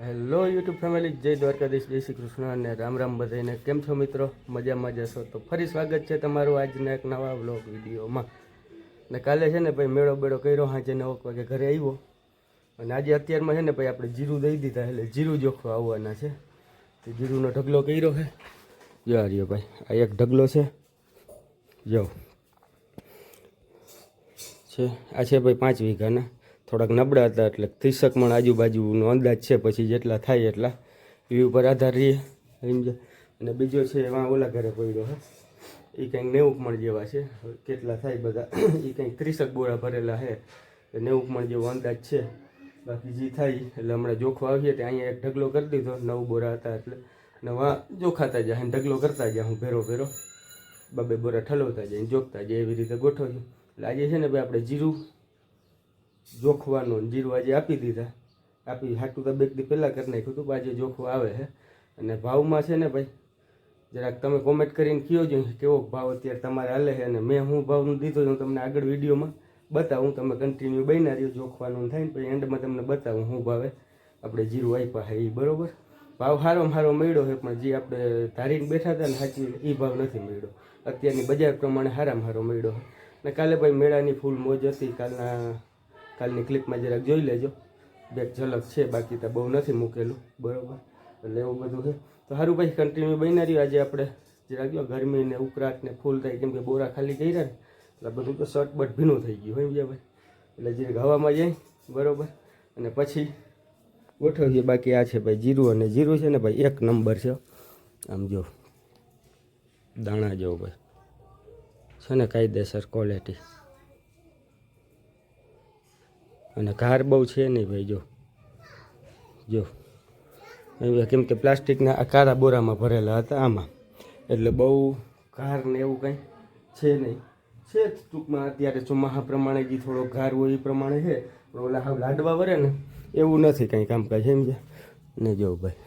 Hello YouTube family જય દ્વારકાધીશ, જય શ્રી કૃષ્ણ અને રામ રામ બધાને કેમ છો મિત્રો? મજામાં જશો તો ફરી સ્વાગત છે તમારું આજના એક નવા બ્લોગ વિડીયોમાં. ને કાલે છે ને ભાઈ મેળો બેળો કર્યો, હાજે નવ વાગે ઘરે આવ્યો. અને આજે અત્યારમાં છે ને ભાઈ આપણે જીરું દઈ દીધા, એટલે જીરું જોખવા આવવાના છે. તો જીરુંનો ઢગલો કર્યો છે. જો રહ્યો ભાઈ, આ એક ઢગલો છે. જો છે, આ છે ભાઈ પાંચ વીઘાના. થોડાક નબળા હતા એટલે ત્રીસક મણ આજુબાજુનો અંદાજ છે, પછી જેટલા થાય એટલા. એ ઉપર આધાર રહીએ સમજે અને બીજો છે, એમાં ઓલા ઘરે પડ્યો, હે. એ કંઈક નેવું મણ જેવા છે. કેટલા થાય બધા. એ કંઈક ત્રીસક બોરા ભરેલા છે નેવું મણ જેવો અંદાજ છે. બાકી જે થાય, એટલે હમણાં જોખો આવીએ ત્યાં અહીંયા એક ઢગલો કરી દીધો. નવ બોરા હતા એટલે નવા જોખાતા જાય ઢગલો કરતા જાય, હું ભેરો ભેરો. બબે બોરા ઠલવતા જાય, જોખતા જાય, એવી રીતે ગોઠવ્યું એટલે આજે છે ને ભાઈ, આપણે જીરું જોખવાનું જીરું આજે આપી દીધા. આપી હાટું તો બે દી પહેલાં કરી નાખ્યું હતું આજે જોખવા આવે છે. અને ભાવમાં છે ને ભાઈ, જરાક તમે કોમેન્ટ કરીને કહો જો કેવો ભાવ અત્યારે તમારે હાલે છે અને મેં હું ભાવનું દીધો હું તમને આગળ વિડીયોમાં બતાવું, તમે કન્ટિન્યુ બન્યા રહ્યો, જોખવાનું થાય ને પછી એન્ડમાં તમને બતાવું શું ભાવે આપણે જીરું આપ્યા છે એ બરાબર? ભાવ સારો સારો મળ્યો છે, પણ જે આપણે ધારીને બેઠા હતા ને સાચી એ ભાવ નથી મળ્યો. અત્યારની બજાર પ્રમાણે સારામાં સારો મળ્યો છે. ને કાલે ભાઈ મેળાની ફૂલ મોજ હતી, કાલના કાલની ક્લિપમાં જરાક જોઈ લેજો. બે ઝલક છે, બાકી તો બહુ નથી મૂકેલું. બરાબર? એટલે એવું બધું છે. તો સારું ભાઈ કન્ટિન્યુ બની રહ્યું. આજે આપણે જરાક જો ગરમી ને ઉકળાટ ને ફૂલ થાય, કેમ કે બોરા ખાલી કર્યા ને, એટલે બધું તો શર્ટ બટ ભીનું થઈ ગયું હોય ભાઈ. એટલે જરાક હવામાં જાય, બરોબર? અને પછી ગોઠવીએ. બાકી આ છે ભાઈ, જીરું અને જીરું છે ને ભાઈ, એક નંબર છે. આમ જો, દાણા જેવો ભાઈ. છે ને કાયદેસર ક્વોલિટી અને ઘાર બહુ છે નહીં ભાઈ, જો. જો. કેમ કે પ્લાસ્ટિકના આ કાળા બોરામાં ભરેલા હતા આમાં. એટલે બહુ ઘાર ને એવું કંઈ છે નહીં. છે જ ટૂંકમાં અત્યારે ચોમાસા પ્રમાણે જે થોડો ઘાર હોય એ પ્રમાણે છે. ઓલા હાવ લાડવા વરે ને, એવું નથી કંઈ કામકાજ સમજે ને જો ભાઈ.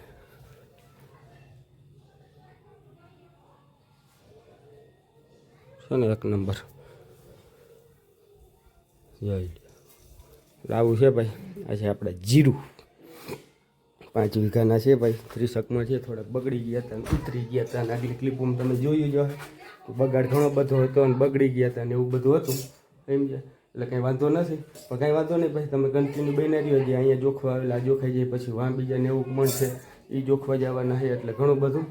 છે ને એક નંબર. જોઈ લો આવું છે ભાઈ. આ છે આપણે જીરું. પાંચ વીઘાના છે ભાઈ. ત્રીસકમાં છે, થોડાક બગડી ગયા હતા ઉતરી ગયા હતા અને આગલી ક્લિપોમાં તમે જોયું જ કે બગાડ ઘણો બધો હતો અને બગડી ગયા હતા ને એવું બધું હતું. એમ છે. એટલે કંઈ વાંધો નથી. પણ કાંઈ વાંધો નહીં ભાઈ. તમે કન્ટિન્યુ બની રહ્યો. જે અહીંયા જોખવા આવેલા જોખાઈ જાય પછી વાં બીજા નેવું મણ છે. એ જોખવા જવાના છે. એટલે ઘણું બધું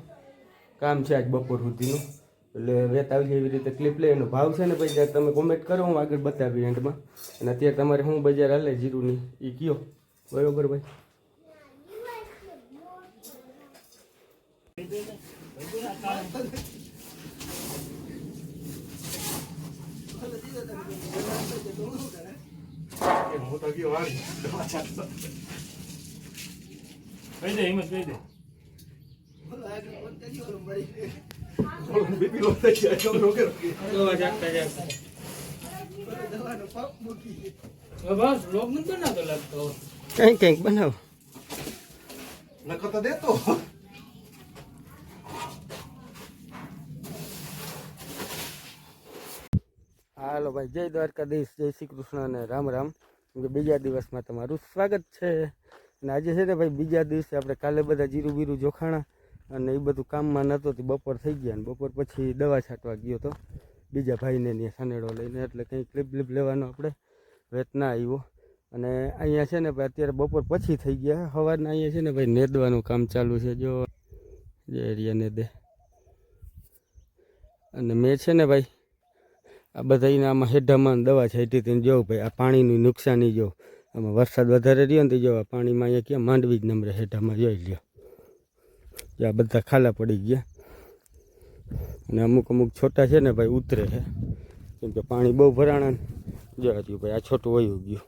કામ છે આજ બપોર સુધીનું. એટલે વેત આવી એવી રીતે ક્લિપ લે એનો ભાવ છે ને ભાઈ તમે કોમેન્ટ કરો, હું આગળ બતાવી એન્ડમાં. અને અત્યારે તમારે શું બજાર હાલે જીરુની એ કયો? બરોબર ભાઈ. કહી દે હિંમત કહી દે. લોક નથી બનાતો લાગતો કંઈક કંઈક બનાવો. તો દેતો હાલો ભાઈ, જય દ્વારકાધીશ, જય શ્રી કૃષ્ણ અને રામ રામ. બીજા દિવસમાં તમારું સ્વાગત છે. અને આજે છે ને ભાઈ, બીજા દિવસે આપણે કાલે બધા જીરું બીરું જોખાણા. અને એ બધું કામમાં નહોતો તે બપોર થઈ ગયા અને બપોર પછી દવા છાંટવા ગયો તો બીજા ભાઈને ત્યાં સાનેડો લઈને એટલે કંઈ ક્લિપ બ્લિપ લેવાનો આપણે વેત ના આવ્યો અને અહીંયા છે ને ભાઈ અત્યારે બપોર પછી થઈ ગયા. સવારના અહીંયા છે ને ભાઈ નેદવાનું કામ ચાલુ છે. જો, જે એરિયા નેદે. અને મેં છે ને ભાઈ આ બધા એના આમાં હેઢામાં દવા છાંટી હતી ને જો ભાઈ આ પાણીની નુકસાની જો. આમાં વરસાદ વધારે રહ્યો ને તો જો આ પાણીમાં અહીંયા ક્યાં માંડવી જ નંબરે હેઢામાં જોઈ લ્યો. જો આ બધા ખાલા પડી ગયા. અને અમુક અમુક છોટા છે ને ભાઈ ઉતરે છે. કેમ કે પાણી બહુ ભરાણા જો હજુ ભાઈ, આ છોટું વયું ગયું.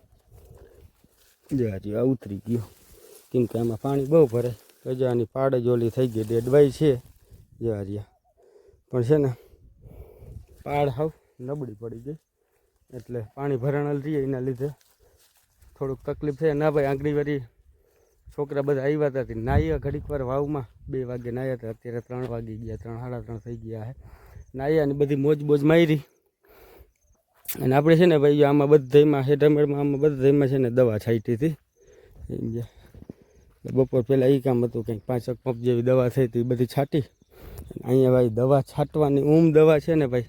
જો હજુ આ ઉતરી ગયું. કેમ કે આમાં પાણી બહુ ભરે. જો આની પાડ જ ઓલી થઈ ગઈ ડેડવાઈ છે. જો હારિયા પણ છે ને, પાડ હાવ નબળી પડી ગઈ. એટલે પાણી ભરાણ રહીએ એના લીધે. થોડુંક તકલીફ છે. ના ભાઈ આંગળી વાળી છોકરા બધા આવ્યા હતા નાહ્યા ઘડીક વાર વાવમાં. બે વાગે નાહ્યા હતા, અત્યારે ત્રણ વાગી ગયા, ત્રણ સાડા ત્રણ થઈ ગયા છે નાહ્યા અને બધી મોજ બોજ મારી. અને આપણે છે ને ભાઈ, આમાં બધામાં હેઠામેળમાં આમાં બધામાં છે ને દવા છાંટી હતી. બપોર પહેલાં એ કામ હતું, કંઈક પાંચક પંપ જેવી દવા થઈ હતી બધી છાંટી. અહીંયા ભાઈ દવા છાંટવાની ઊમ દવા છે ને ભાઈ,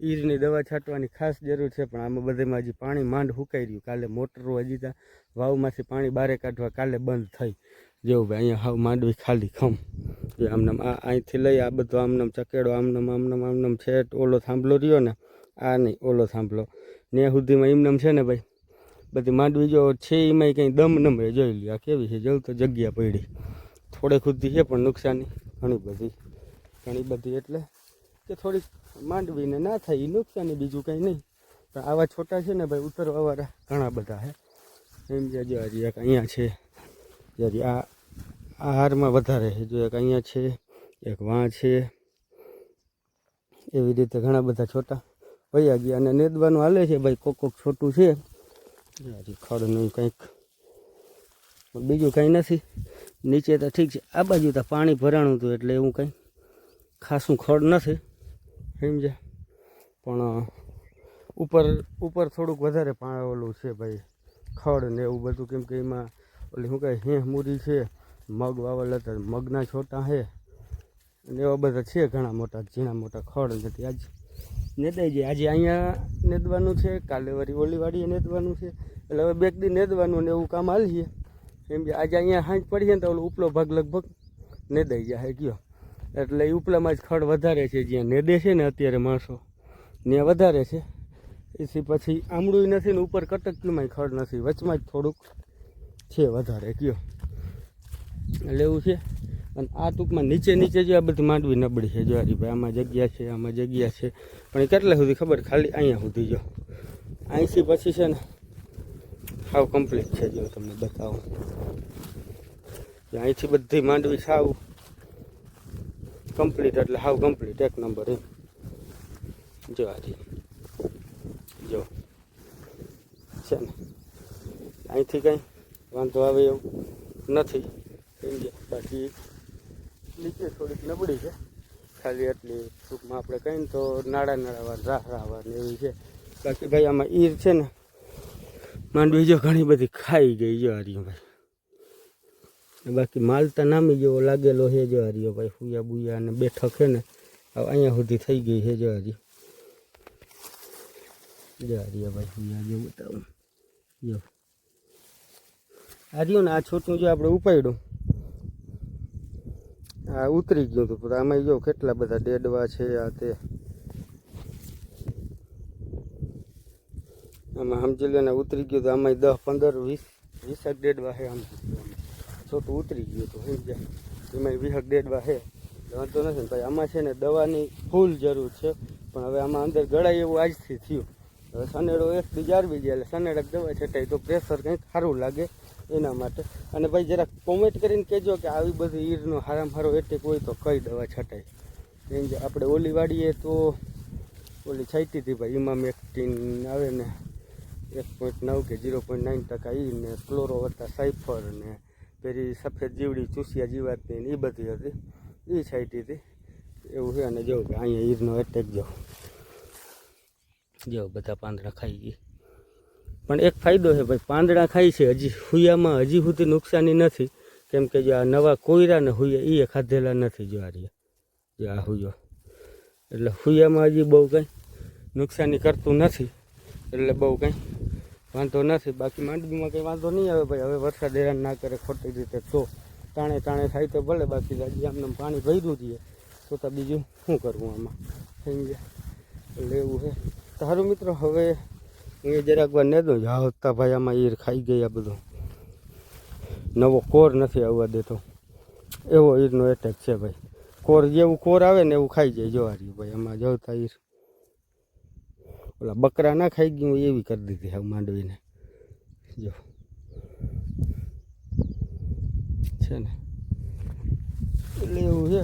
ઈરની દવા છાંટવાની ખાસ જરૂર છે, પણ આમાં બધેમાં હજી પાણી માંડ હુકાઈ રહ્યું. કાલે મોટરો હજી ત્યાં વાવમાંથી પાણી બારે કાઢવા કાલે બંધ થઈ. જેવું ભાઈ, અહીંયા હાવ માંડવી ખાલી ખમ. એ આમનામ આ અહીંથી લઈ આ બધો આમનામ ચકેડો, આમનામ આમનામ આમનામ છે ઓલો થાંભલો રહ્યો ને, આ નહીં, ઓલો થાંભલો. ને સુધીમાં એમનામ છે ને ભાઈ, બધી માંડવી જો છે એમાંય કંઈ દમ નમરે જોઈ લ્યો, આ કેવી છે? જવું તો જગ્યા પડી. થોડે ખુદી છે પણ નુકસાની, ઘણી બધી. ઘણી બધી એટલે કે થોડીક માંડવીને ના થાય એ નુકસાની બીજું કંઈ નહીં. પણ આવા છોટા છે ને ભાઈ, ઉતરવાવાળા ઘણા બધા છે એમ જે જો એક અહીંયા છે જ્યારે આ આ હારમાં વધારે છે. જો એક અહીંયા છે, એક વાં છે. એવી રીતે ઘણા બધા છોટા વયા ગયા. અને નેદવાનું હાલે છે ભાઈ, કોક કોક છોટું છે. ખડનું કંઈક. બીજું કંઈ નથી. નીચે તો ઠીક છે. આ બાજુ તો પાણી ભરાણું હતું એટલે એવું કંઈ ખાસું ખડ નથી સમજ્યા પણ ઉપર ઉપર થોડુંક વધારે પાણી ઓલું છે ભાઈ, ખડ ને એવું બધું. કેમ કે એમાં, ઓલી શું કહે હેહ મૂરી છે, મગ વાવેલા હતા, મગના છોટા છે અને એવા બધા છે ઘણા મોટા, ઝીણા મોટા ખડ નથી. આજ નેદાઈ જાય આજે અહીંયા નેદવાનું છે, કાલે વળી ઓલી વાડીએ નેદવાનું છે. એટલે હવે બેક દી નેદવાનું ને એવું કામ હાલીએ. એમ કે આજે અહીંયા હાંજ પડીએ ને તો ઓલો ઉપલો ભાગ લગભગ નેદાઈ જાય ગયો. એટલે ઉપલામાં જ ખડ વધારે છે, જ્યાં નેદે છે ને અત્યારે માણસો. ત્યાં વધારે છે. એથી પછી આમળું નથી ને ઉપર કટકીમાં ખડ નથી. વચમાં જ થોડુંક છે વધારે, કયો. એટલે એવું છે. અને આ ટૂંકમાં નીચે નીચે જે આ બધી માંડવી નબળી છે, જો ભાઈ આમાં જગ્યા છે, આમાં જગ્યા છે. પણ કેટલા સુધી ખબર? ખાલી અહીંયા સુધી જો. અહીંથી પછી છે ને સાવ કમ્પ્લીટ છે, જો તમને બતાવું. અહીંથી બધી માંડવી સાવ કમ્પ્લીટ એટલે હાવ કમ્પ્લીટ એક નંબર એમ. જો હાજી જો. છે ને. અહીંથી કંઈ વાંધો આવે એવું નથી. બાકી નીચે થોડીક નબળી છે. ખાલી એટલી ટૂંકમાં આપણે કહીએ ને તો નાડા નાડાવાર રાહ રાહવાર ને એવી છે. બાકી ભાઈ આમાં ઈર છે ને, માંડવી જો ઘણી બધી ખાઈ ગઈ જો હારી ભાઈ. બાકી માલતા નામી જેવો લાગેલો હે જો હારીઓ ભાઈ, હુયા બુયા અને બેઠક છે ને અહીંયા સુધી થઈ ગઈ હે જો હારી જો હારીઓ ભાઈ, હુયા જો બતાવું. જો. હાર્યું ને આ છોટું જો આપણે ઉપાડ્યું. આ ઉતરી ગયું હતું આમાં જો કેટલા બધા ડેડવા છે આ તે. આમાં સમજી લો ને, ઉતરી ગયું તો આમાં દસ પંદર, વીસ વીસક ડેડવા છે આમ. છોટું ઉતરી ગયું હતું સમજ્યા એમાં વિહક ડેડવા છે વાંધો નથી ને, ભાઈ આમાં છે ને દવાની ફૂલ જરૂર છે. પણ હવે આમાં અંદર ગળાય એવું આજથી થયું. હવે સનેડો એક બીજા જાળવી ગયા, એટલે સનેડક દવા છટાય તો પ્રેશર કંઈક સારું લાગે એના માટે. અને ભાઈ જરાક કોમેન્ટ કરીને કહેજો કે આવી બધી ઈરનો હારામ હારો એટેક હોય તો કઈ દવા છટાય એમ જે આપણે ઓલી વાડીએ તો ઓલી છાંટી હતી ભાઈ ઇમામ એક્ટિન આવે ને એક પોઈન્ટ નવ કે ઝીરો પોઈન્ટ નાઇન ટકા ઈ ને ક્લોરો વત્તા સાઇફર ને પેલી સફેદ જીવડી ચૂસિયા જીવાતની એ બધી હતી. એ છાંટી હતી. એવું છે અને જો કે અહીંયા ઈરનો એટેક જો. જો બધા પાંદડા ખાઈ ગઈ પણ એક ફાયદો છે ભાઈ, પાંદડા ખાય છે હજી હુયામાં હજી સુધી નુકસાની નથી. કેમ કે જો આ નવા કોયરા ને હુયા એ ખાધેલા નથી જો આ રહ્યા. જો આ હુયો. એટલે હુયામાં હજી બહુ કંઈ નુકસાની કરતું નથી. એટલે બહુ કંઈ વાંધો નથી, બાકી માંડવીમાં કંઈ વાંધો નહીં આવે ભાઈ. હવે વરસાદ હેરાન ના કરે, ખોટી રીતે તો તાણે તાણે થાય તો ભલે, બાકી હજી આમને પાણી ભર્યું જઈએ તો તો બીજું શું કરવું આમાં? સમજ્યા એવું છે તારું મિત્રો, હવે એ જરાક વાર ને દઉં આવતા ભાઈ આમાં ઈર ખાઈ ગયા બધું. નવો કોર નથી આવવા દેતો. એવો ઈરનો એટેક છે ભાઈ. કોર જેવું કોર આવે ને એવું ખાઈ જાય જોવારી ભાઈ. આમાં જવતા ઈર. ઓલા બકરા ના ખાઈ ગયું હોય એવી કરી દીધી હવે માંડવીને. જો. છે ને. એટલે એવું છે.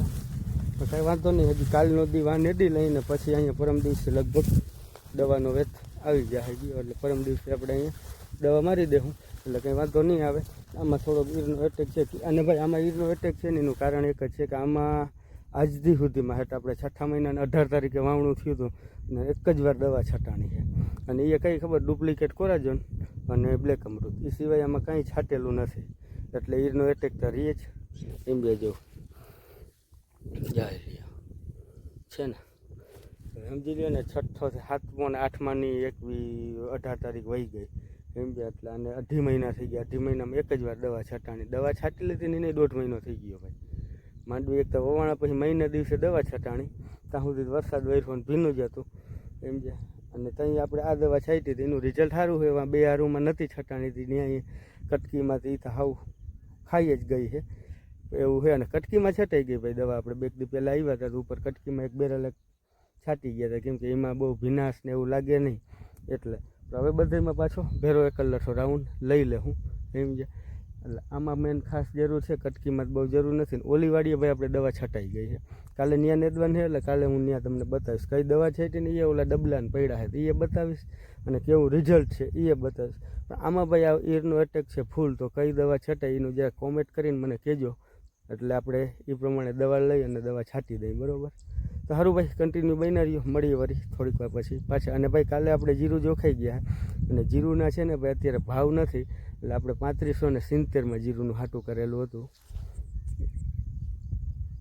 પણ કાંઈ વાંધો નહીં, હજી કાલનો દી વાં નેડી લઈને પછી અહીંયા પરમ દિવસે લગભગ દવાનો વેત આવી જાય ગયો એટલે પરમ દિવસે આપણે અહીંયા દવા મારી દેવું એટલે કંઈ વાંધો નહીં આવે. આમાં થોડોક ઈરનો એટેક છે અને ભાઈ આમાં ઈરનો એટેક છે ને એનું કારણ એક જ છે કે આમાં આજથી સુધીમાં હેઠ આપણે છઠ્ઠા મહિનાને અઢાર તારીખે વાવણું થયું હતું. અને એક જ વાર દવા છટાણી છે. અને એ કંઈ ખબર ડુપ્લિકેટ કોરાજન અને બ્લેક અમૃત. એ સિવાય આમાં કાંઈ છાટેલું નથી. એટલે ઈરનો એટેક તો રહીએ જ. એમ બે જો. જાય છે ને? સમજી લ્યો ને, છઠ્ઠો સાતમો ને આઠમાની એકવી અઢાર તારીખ વહી ગઈ. એમ બે, એટલે અને અઢી મહિના થઈ ગયા. અઢી મહિનામાં એક જ વાર દવા છટાણી. દવા છાંટી લીધી ને નહીં દોઢ મહિનો થઈ ગયો ભાઈ. માંડવી એક તો વવાણા પછી મહિના દિવસે દવા છટાણી. ત્યાં સુધી વરસાદ વરસો ભીનું જ હતું. એમ છે. અને ત્યાં આપણે આ દવા છાંટી હતી, એનું રિઝલ્ટ સારું હોય એમાં બે હારુમાં નથી છટાણી હતી ત્યાં કટકીમાંથી તો હાવ ખાઈ જ ગઈ છે. એવું છે. અને કટકીમાં છટાઈ ગઈ ભાઈ દવા. આપણે બે દી પહેલાં આવ્યા હતા ઉપર કટકીમાં એક બેરલ છાંટી ગયા હતા. કેમ કે એમાં બહુ ભીનાશ ને એવું લાગે નહીં. એટલે હવે બધામાં પાછો ભેરો એકલસો રાઉન્ડ લઈ લે હું એમ છે. એટલે આમાં મેન ખાસ જરૂર છે, કટકીમાં બહુ જરૂર નથી ને ઓલી ભાઈ આપણે દવા છટાઈ ગઈ છે. કાલે ન્યા નેદવાન છે એટલે કાલે હું ત્યાં તમને બતાવીશ. કઈ દવા છે ને એ ઓલા ડબલાને પડ્યા છે એ બતાવીશ અને કેવું રિઝલ્ટ છે એ બતાવીશ. પણ આમાં ભાઈ આ ઈરનો એટેક છે ફૂલ તો કઈ દવા છટાઈ એનું જરા કોમેન્ટ કરીને મને કહેજો. એટલે આપણે એ પ્રમાણે દવા લઈ અને દવા છાંટી દઈએ બરાબર? તો સારું ભાઈ કન્ટિન્યુ બન્યા રહ્યો. મળીએ વળી થોડીક વાર પછી પાછા. અને ભાઈ, કાલે આપણે જીરું જોખાઈ ગયા. અને જીરુંના છે ને ભાઈ, અત્યારે ભાવ નથી. એટલે આપણે પાંત્રીસો ને સિત્તેરમાં જીરુંનું હાટું કરેલું હતું.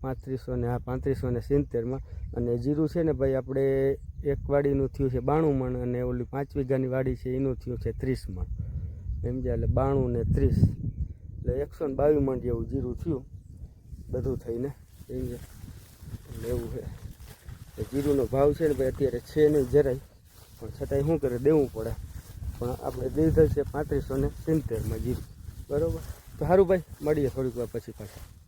પાંત્રીસો ને, હા, પાંત્રીસો ને સિત્તેરમાં. અને જીરું છે ને ભાઈ, આપણે એક વાડીનું થયું છે બાણું મણ અને ઓલી પાંચ વીઘાની વાડી છે, એનું થયું છે ત્રીસ મણ. એમ જાય એટલે બાણું ને ત્રીસ. એટલે એકસો ને બાવીસ મણ જેવું જીરું થયું. બધું થઈને એમ એટલે એવું છે. તો જીરુંનો ભાવ છે ને ભાઈ અત્યારે છે નહીં જરાય. પણ છતાંય શું કરે, દેવું પડે. પણ આપણે દીધેલ છે પાંત્રીસો ને સિત્તેરમાં જીરું. બરાબર? તો સારું ભાઈ, મળીએ થોડીક વાર પછી પાછા.